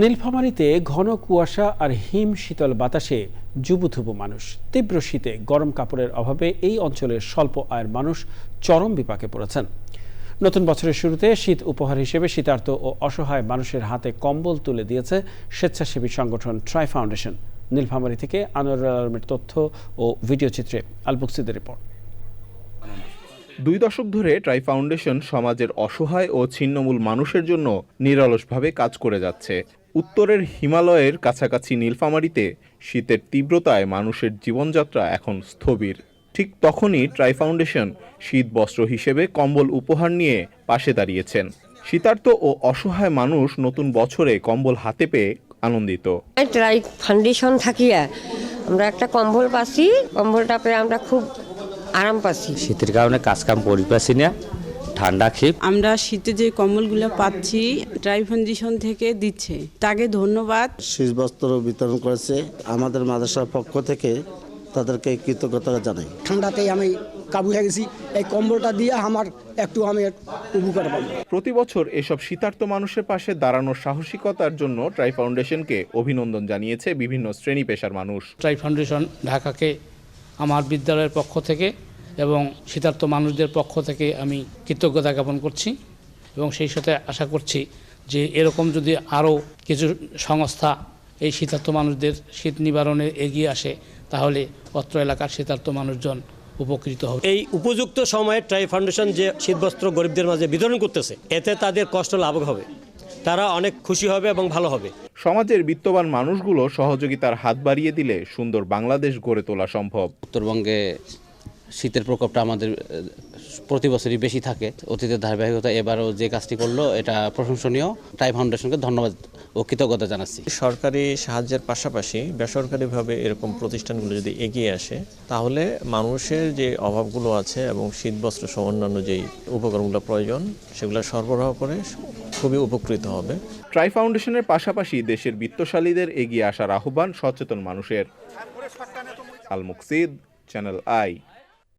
নীলফামারীতে ঘন কুয়াশা আর হিম শীতল বাতাসে জুবুথুবু মানুষ। তীব্র শীতে গরম কাপড়ের অভাবে এই অঞ্চলের স্বল্প আয়ের মানুষ চরম বিপাকে পড়েছেন। নতুন বছরের শুরুতে শীত উপহার হিসেবে শীতার্ত ও অসহায় মানুষের হাতে কম্বল তুলে দিয়েছে স্বেচ্ছাসেবী সংগঠন ট্রাই ফাউন্ডেশন নীলফামারী থেকে আনোয়ার আলমের তথ্য ও ভিডিও চিত্রে আলবুকসিদের রিপোর্ট। দুই দশক ধরে ট্রাই ফাউন্ডেশন সমাজের অসহায় ও ছিন্নমূল মানুষের জন্য নিরলসভাবে কাজ করে যাচ্ছে। উত্তরের হিমালয়ের কাছাকাছি নীলফামারীতে শীতের তীব্রতায় মানুষের জীবনযাত্রা এখন স্থবির। ঠিক তখনই ট্রাই ফাউন্ডেশন শীত বস্ত্র হিসেবে কম্বল উপহার নিয়ে পাশে দাঁড়িয়েছেন। শীতার্থ ও অসহায় মানুষ নতুন বছরে কম্বল হাতে পেয়ে আনন্দিত। ট্রাই ফাউন্ডেশন থাকিয়া আমরা একটা কম্বল পাচ্ছি। কম্বলটা পেয়ে আমরা খুব আরাম পাচ্ছি। শীতের কারণে কাজ কাম করি পাচ্ছি না। ঠান্ডা শীত আমরা শীতে যে কম্বলগুলো পাচ্ছি ট্রাই ফাউন্ডেশন থেকে দিচ্ছে। তাকে ধন্যবাদ। শীষ বস্ত্র বিতরণ করেছে আমাদের মাদ্রাসার পক্ষ থেকে। তাদেরকে কৃতজ্ঞতা জানাই। ঠান্ডাতেই আমি কাবু হয়ে গেছি। এই কম্বলটা দিয়ে আমার একটু আমি উপকার পাবো। প্রতি বছর এসব শীতার্ত মানুষের পাশে দাঁড়ানোর সাহসিকতার জন্য ট্রাই ফাউন্ডেশনকে অভিনন্দন জানিয়েছে বিভিন্ন শ্রেণি পেশার মানুষ। ট্রাই ফাউন্ডেশন ঢাকাকে আমার বিদ্যালয়ের পক্ষ থেকে এবং শীতার্থ মানুষদের পক্ষ থেকে আমি কৃতজ্ঞতা জ্ঞাপন করছি এবং সেই সাথে আশা করছি যে এরকম যদি আরও কিছু সংস্থা এই শীতার্থ মানুষদের শীত নিবারণে এগিয়ে আসে তাহলে অত্র এলাকার শীতার্থ মানুষজন উপকৃত হবে। এই উপযুক্ত সময়ে ট্রাই ফাউন্ডেশন যে শীতবস্ত্র গরিবদের মাঝে বিতরণ করতেছে এতে তাদের কষ্ট লাভ হবে। তারা অনেক খুশি হবে এবং ভালো হবে। সমাজের বিত্তবান মানুষগুলো সহযোগিতার হাত বাড়িয়ে দিলে সুন্দর বাংলাদেশ গড়ে তোলা সম্ভব। উত্তরবঙ্গে শীতের প্রকোপটা আমাদের প্রতি বছরই বেশি থাকে। অতীতের ধারাবাহিকতা এবারও যে কাজটি করল এটা প্রশংসনীয়। টাই ফাউন্ডেশনকে ধন্যবাদ ও কৃতজ্ঞতা জানাচ্ছি। সরকারি সাহায্যের পাশাপাশি বেসরকারিভাবে এরকম প্রতিষ্ঠানগুলো যদি এগিয়ে আসে তাহলে মানুষের যে অভাবগুলো আছে এবং শীতবস্ত্র সহ অন্যান্য যেই উপকরণগুলো প্রয়োজন সেগুলো সরবরাহ করে খুবই উপকৃত হবে। ট্রাই ফাউন্ডেশনের পাশাপাশি দেশের বিত্তশালীদের এগিয়ে আসার আহ্বান সচেতন মানুষের। আল মুকসিদ চ্যানেল আই